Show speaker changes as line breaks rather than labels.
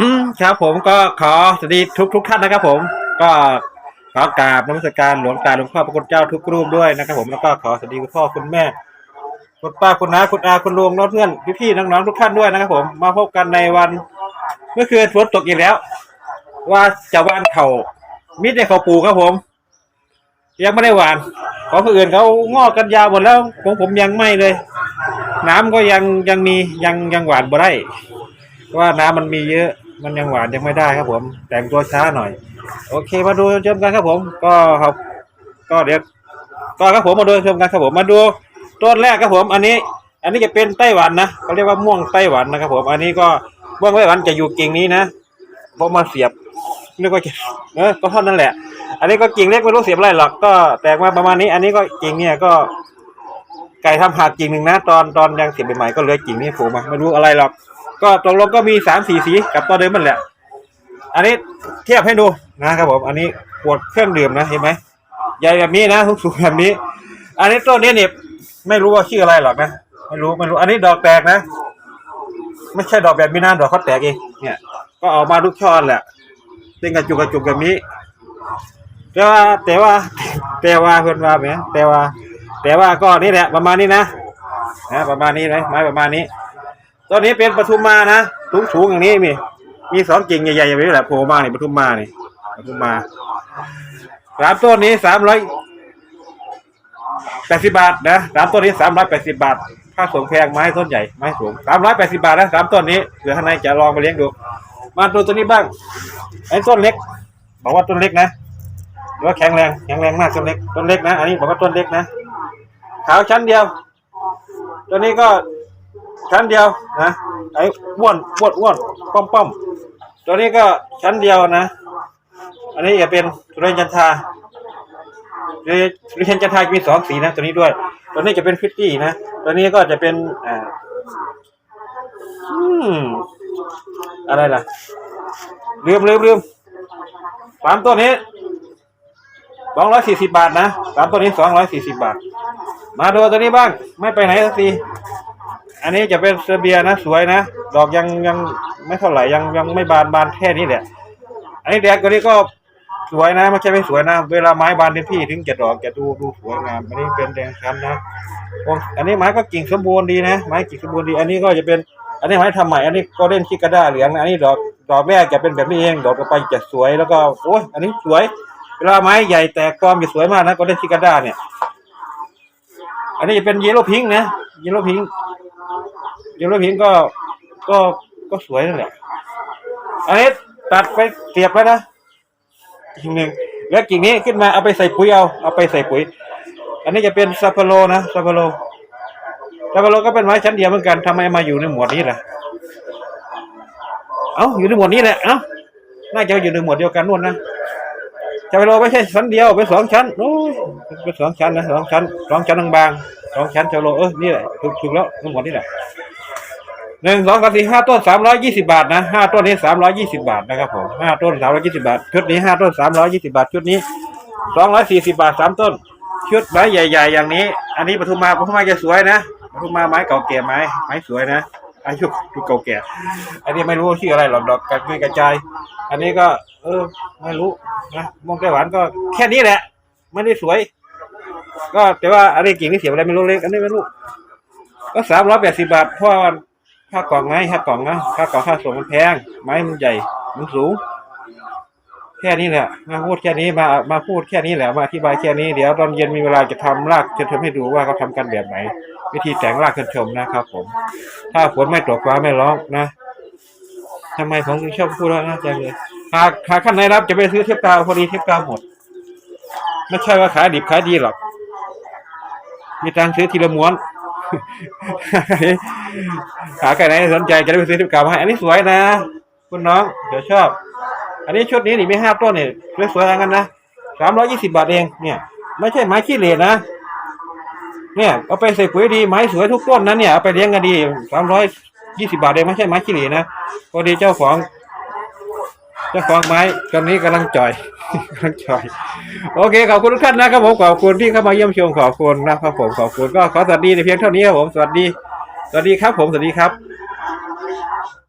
อืมครับผมก็ขอสวัสดีทุกทุกท่านนะครับ ผม ก็ขอกราบนมัสการหลวงตาหลวงพ่อพระคุณเจ้าทุกรูปด้วยนะครับ ผมแล้วก็ขอสวัสดีคุณพ่อคุณแม่คุณป้าคุณน้าคุณอาคุณลุงน้องเพื่อนพี่ๆน้องๆทุกท่านด้วยนะครับ ผมมาพบกันในวันเมื่อคืนฝนตกอีกแล้ว ว่าจะวานเขามิดในเขาปูครับผม ยังไม่ได้หวานของคนอื่นเขางอกกันยาวหมดแล้วของผมยังไม่เลย น้ำก็ยังยังมียังยังหวานบ่ได้เพราะว่าน้ำมันมีเยอะ มันยังหวานยังไม่ได้ครับผม แต่งตัวช้าหน่อย โอเค มาดูชมกันครับผม ก็ครับ ก็เดี๋ยวก็ครับผมมาดูชมกันครับผมมาดูต้นแรกครับผม อันนี้ อันนี้จะเป็นไต้หวันนะเขาเรียกว่าม่วงไต้หวันนะครับ ผม อันนี้ก็ม่วงไต้หวันจะอยู่กิ่งนี้นะพอมาเสียบนึกว่าจะเออก็เท่านั้นแหละ อันนี้ก็กิ่งเล็กไม่รู้เสียบอะไรหรอกก็แตกมาประมาณนี้ อันนี้ก็กิ่งเนี่ยก็ไก่ทำหักกิ่งหนึ่งนะ ตอนตอนยังเสียบใหม่ก็เหลือกิ่งนี้โผล่มาไม่รู้อะไรหรอก ก็ตกลงก็มีสามสีสีกับตัวเดิมมันแหละ อันนี้เทียบให้ดูนะครับผม อันนี้ขวดเครื่องดื่มนะเห็นไหมใหญ่แบบนี้นะทุกสูงแบบนี้ อันนี้ต้นนี้เนี่ยไม่รู้ว่าชื่ออะไรหรอกนะ ไม่รู้ไม่รู้ อันนี้ดอกแตกนะ ไม่ใช่ดอกแบบนี้นะดอกเขาแตกเอง เนี่ย ก็ออกมาทุกช่อนแหละเป็นกระจุกกระจุกแบบนี้ แต่ว่าแต่ว่าแต่ว่าเพื่อนว่าไหมแต่ว่า แต่ว่าก็นี่แหละประมาณนี้นะนะประมาณนี้เลยไม้ประมาณนี้ ต้นนี้เป็นปทุมมานะสูงสูงๆอย่างนี้มีมีสองกิ่งใหญ่ๆอย่างนี้แหละโผล่มานี่ปทุมมานี่ปทุมมาสามต้นนี้สามร้อยแปดสิบบาทนะสามต้นนี้สามร้อยแปดสิบบาทค่าส่งแพงไม้ต้นใหญ่ไม้สูงสามร้อยแปดสิบาทนะสามต้นนี้เผื่อข้างในจะลองไปเลี้ยงดู มาดูตัวนี้บ้างไอ้ต้นเล็ก บอกว่าต้นเล็กนะหรือว่าแข็งแรงแข็งแรงมากต้นเล็กต้นเล็กนะ อันนี้บอกว่าต้นเล็กนะขาวชั้นเดียว ตัวนี้ก็ ชั้นเดียวนะไอ้อ้วนอ้วนอ้วนป้อมป้อมตัวนี้ก็ชั้นเดียวนะ อันนี้จะเป็นสุริยันจันทาสุริยันจันทามีสองสีนะตัวนี้ด้วย ตัวนี้จะเป็นฟิตตี้นะตัวนี้ก็จะเป็นอ่าอืมอะไรล่ะลืมลืมลืมสามตัวนี้สองร้อยสี่สิบบาทนะสามตัวนี้สองร้อยสี่สิบบาท มาดูตัวนี้บ้าง ไม่ไปไหนสักที อันนี้จะเป็นเซอร์เบียนะสวยนะ ดอกยังยังไม่เท่าไหร่ยังยังไม่บานบานแค่นี้แหละ อันนี้แดงตัวนี้ก็สวยนะไม่ใช่ไม่สวยนะ เวลาไม้บานเต็มที่ถึงจะดอกจะดูดูสวยงามอันนี้เป็นแดงช้ำนะโอ้อันนี้ไม้ก็กิ่งสมบูรณ์ดีนะ ไม้กิ่งสมบูรณ์ดี อันนี้ก็จะเป็น อันนี้ไม้ทำใหม่ อันนี้ก็เล่นชิกาด้าเหลืองนะอันนี้ดอกดอกแรกจะเป็นแบบนี้เอง ดอกต่อไปจะสวยแล้วก็โอ้ยอันนี้สวย เวลาไม้ใหญ่แตกกอมจะสวยมากนะก็เล่นชิกาด้าเนี่ย อันนี้จะเป็นเยลโล่พิงค์นะเยลโล่พิงค์ ยลโล่พิงก็ก็ก็สวยนั่นแหละอันนี้ตัดไปเสียบแล้วนะกิ่งหนึ่งแล้วกิ่งนี้ขึ้นมาเอาไปใส่ปุ๋ยเอาเอาไปใส่ปุ๋ย อันนี้จะเป็นซาพโลนะซาพโลซาพโลก็เป็นไม้ชั้นเดียวเหมือนกันทำไมมาอยู่ในหมวดนี้ล่ะเอ้าอยู่ในหมวดนี้แหละเอ้าน่าจะอยู่ในหมวดเดียวกันนู่นนะซาพโลไม่ใช่ชั้นเดียวเป็นสองชั้นโอ้ยเป็นสองชั้นนะสองชั้นสองชั้นบางๆสองชั้นซาพโลเออนี่แหละถูกถูกแล้วในหมวดนี้แหละ หนึ่งสองสามสี่ห้าต้นสามร้อยยี่สิบาทนะห้าต้นนี้สามร้อยยี่สิบาทนะครับผมห้าต้นสามร้อยยี่สิบาท ชุดนี้ห้าต้นสามร้อยยี่สิบาท ชุดนี้สองร้อยสี่สิบาทสามต้น ชุดไม้ใหญ่ ๆ อย่างนี้ อันนี้ปทุมมาปทุมมาจะสวยนะปทุมมาไม้เก่าแก่ไม้ไม้สวยนะอายุดูเก่าแก่ อันนี้ไม่รู้ชื่ออะไรหรอกดอกกระจุยกระจาย อันนี้ก็ เออ ไม่รู้นะมองไต้หวันก็แค่นี้แหละ ไม่ได้สวย ก็แต่ว่าอะไรกิ่งที่เสียอะไรไม่รู้เล็กอันนี้ไม่รู้ก็สามร้อยแปดสิบาทเพราะว่า ค่ากล่องไงค่ากล่องนะค่ากล่องค่าส่งมันแพง ไม้มันใหญ่ มันสูง แค่นี้แหละ มาพูดแค่นี้มา มาพูดแค่นี้แหละ มาอธิบายแค่นี้ เดี๋ยวตอนเย็นมีเวลาจะทำรากเชิญชมให้ดูว่าเขาทำกันแบบไหน วิธีแต่งรากเชิญชมนะครับ ผม ถ้าฝนไม่ตกฟ้าไม่ร้องนะทำไมผมถึงชอบพูดแล้วนะจังเลยหากหากขั้นไหนรับจะไปซื้อเทปกาวพอดีเทปกาวหมด ไม่ใช่ว่าขายดิบขายดีหรอก มีตังซื้อทีละม้วน หาใครไหนสนใจจะได้ไปซื้อทิปเก่ามาให้อันนี้สวยนะ คุณน้อง เดี๋ยวชอบ อันนี้ชุดนี้นี่ไม่ห้าต้นเนี่ยสวยๆอย่างนั้นนะสามร้อยี่สิบาทเอง เนี่ย ไม่ใช่ไม้ขี้เหร่นะ เนี่ย เอาไปใส่ปุ๋ยดีไม้สวยทุกต้นนะเนี่ยเอาไปเลี้ยงกันดีสามร้อยยี่สิบาทเองไม่ใช่ไม้ขี้เหร่นะพอดีเจ้าของ เจ้าของไม้ตอนนี้กำลังจ่อยกำลังจ่อย โอเคขอบคุณทุกท่านนะครับผมขอบคุณที่เข้ามาเยี่ยมชมขอบคุณนะครับผมขอบคุณก็ขอสวัสดีในเพียงเท่านี้ครับผมสวัสดีสวัสดีครับผมสวัสดีครับ